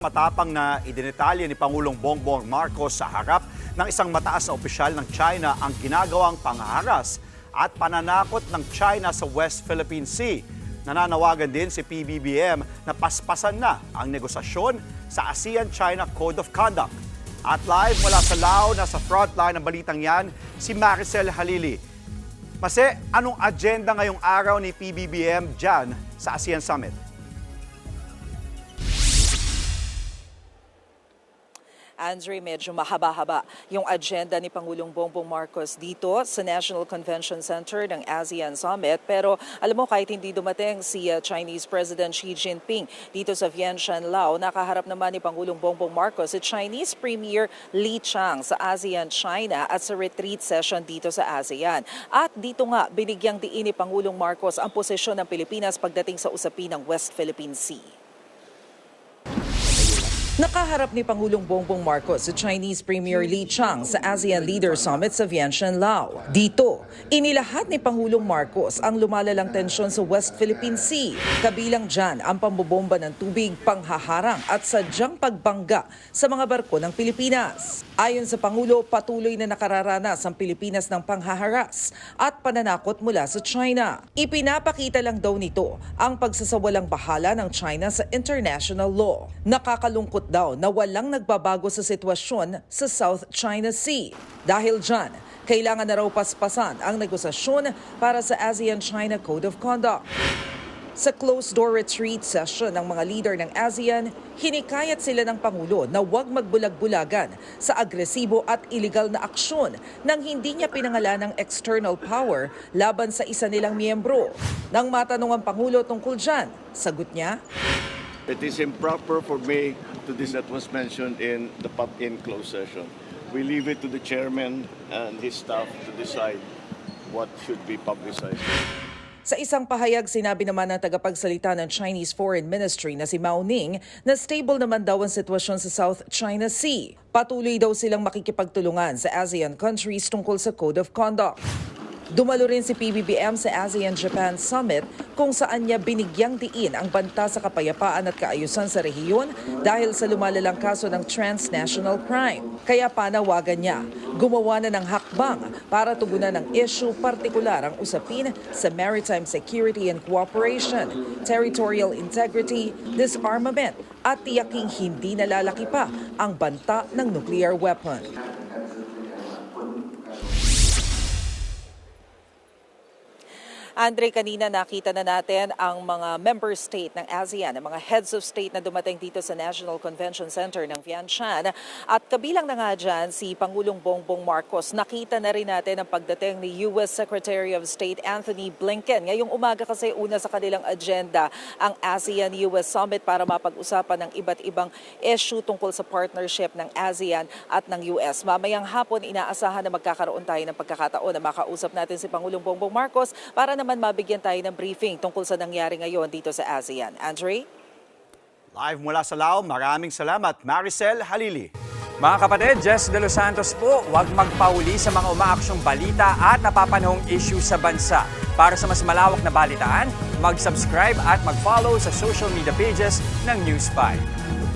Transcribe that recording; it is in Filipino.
Matapang na idinetalye ni Pangulong Bongbong Marcos sa harap ng isang mataas na opisyal ng China ang ginagawang panghaharas at pananakot ng China sa West Philippine Sea. Nananawagan din si PBBM na paspasan na ang negosasyon sa ASEAN-China Code of Conduct. At live mula sa Lao, nasa frontline ng balitang yan, si Maricel Halili. Mase, anong agenda ngayong araw ni PBBM dyan sa ASEAN Summit? Andre, medyo mahaba-haba yung agenda ni Pangulong Bongbong Marcos dito sa National Convention Center ng ASEAN Summit. Pero alam mo, kahit hindi dumating si uh, Chinese President Xi Jinping dito sa Vientiane, Lao, nakaharap naman ni Pangulong Bongbong Marcos si Chinese Premier Li Chang sa ASEAN China at sa retreat session dito sa ASEAN. At dito nga, binigyang diin ni Pangulong Marcos ang posisyon ng Pilipinas pagdating sa usapin ng West Philippine Sea. Nakaharap ni Pangulong Bongbong Marcos si Chinese Premier Li Chang sa ASEAN Leader Summit sa Vientiane, Lao. Dito, inilahat ni Pangulong Marcos ang lumalalang tensyon sa West Philippine Sea. Kabilang dyan ang pambobomba ng tubig, panghaharang at sadyang pagbangga sa mga barko ng Pilipinas. Ayon sa Pangulo, patuloy na nakararanas ang Pilipinas ng panghaharas at pananakot mula sa China. Ipinapakita lang daw nito ang pagsasawalang bahala ng China sa international law. Nakakalungkot daw na walang nagbabago sa sitwasyon sa South China Sea. Dahil dyan, kailangan na raw paspasan ang negosasyon para sa ASEAN-China Code of Conduct. Sa closed-door retreat session ng mga leader ng ASEAN, hinikayat sila ng Pangulo na huwag magbulag-bulagan sa agresibo at iligal na aksyon nang hindi niya pinangalan ng external power laban sa isa nilang miyembro. Nang matanong ang Pangulo tungkol dyan, sagot niya, It is improper for me to this that was mentioned in the pub in closed session. We leave it to the chairman and his staff to decide what should be publicized. Sa isang pahayag, sinabi naman ng tagapagsalita ng Chinese Foreign Ministry na si Mao Ning na stable naman daw ang sitwasyon sa South China Sea. Patuloy daw silang makikipagtulungan sa ASEAN countries tungkol sa Code of Conduct. Dumalo rin si PBBM sa ASEAN-Japan Summit kung saan niya binigyang diin ang banta sa kapayapaan at kaayusan sa rehiyon dahil sa lumalalang kaso ng transnational crime. Kaya panawagan niya, gumawa na ng hakbang para tugunan ng issue partikular ang usapin sa maritime security and cooperation, territorial integrity, disarmament at tiyaking hindi nalalaki pa ang banta ng nuclear weapon. Andre, kanina nakita na natin ang mga member state ng ASEAN, ang mga heads of state na dumating dito sa National Convention Center ng Vientiane. At kabilang na nga dyan si Pangulong Bongbong Marcos. Nakita na rin natin ang pagdating ni U.S. Secretary of State Anthony Blinken. Ngayong umaga kasi una sa kanilang agenda ang ASEAN-US Summit para mapag-usapan ng iba't ibang issue tungkol sa partnership ng ASEAN at ng US. Mamayang hapon, inaasahan na magkakaroon tayo ng pagkakataon na makausap natin si Pangulong Bongbong Marcos para naman mabigyan tayo ng briefing tungkol sa nangyari ngayon dito sa ASEAN. Andre? Live mula sa Lao, maraming salamat Maricel Halili. Mga kapatid, Jess De Los Santos po, huwag magpauli sa mga umaaksyong balita at napapanahong issue sa bansa. Para sa mas malawak na balitaan, mag-subscribe at mag-follow sa social media pages ng News 5.